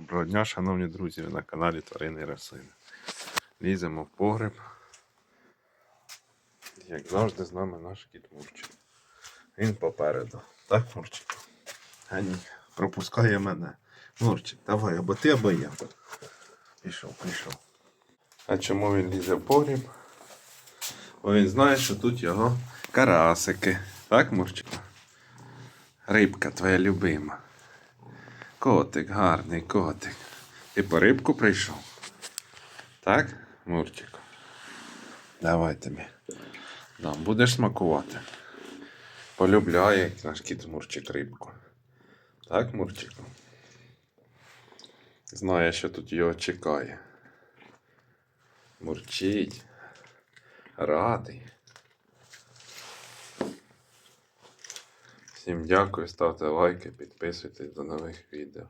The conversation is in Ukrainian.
Доброго дня, шановні друзі, на каналі Тварини і Рослини. Ліземо в погреб. Як завжди, з нами наш кіт Мурчик. Він попереду. Так, Мурчик? А ні, пропускає мене. Мурчик, давай, або ти, або я. Пішов, пішов. А чому він лізе в погріб? Бо він знає, що тут його карасики. Так, Мурчик? Рибка твоя любима. Котик, гарний котик. Ти по рибку прийшов? Так, Мурчику? Давай тобі. Дам, будеш смакувати. Полюбляє наш кіт Мурчик рибку. Так, Мурчику? Знає, що тут його чекає. Мурчить. Радий. Всім дякую, ставте лайки, підписуйтесь до нових відео.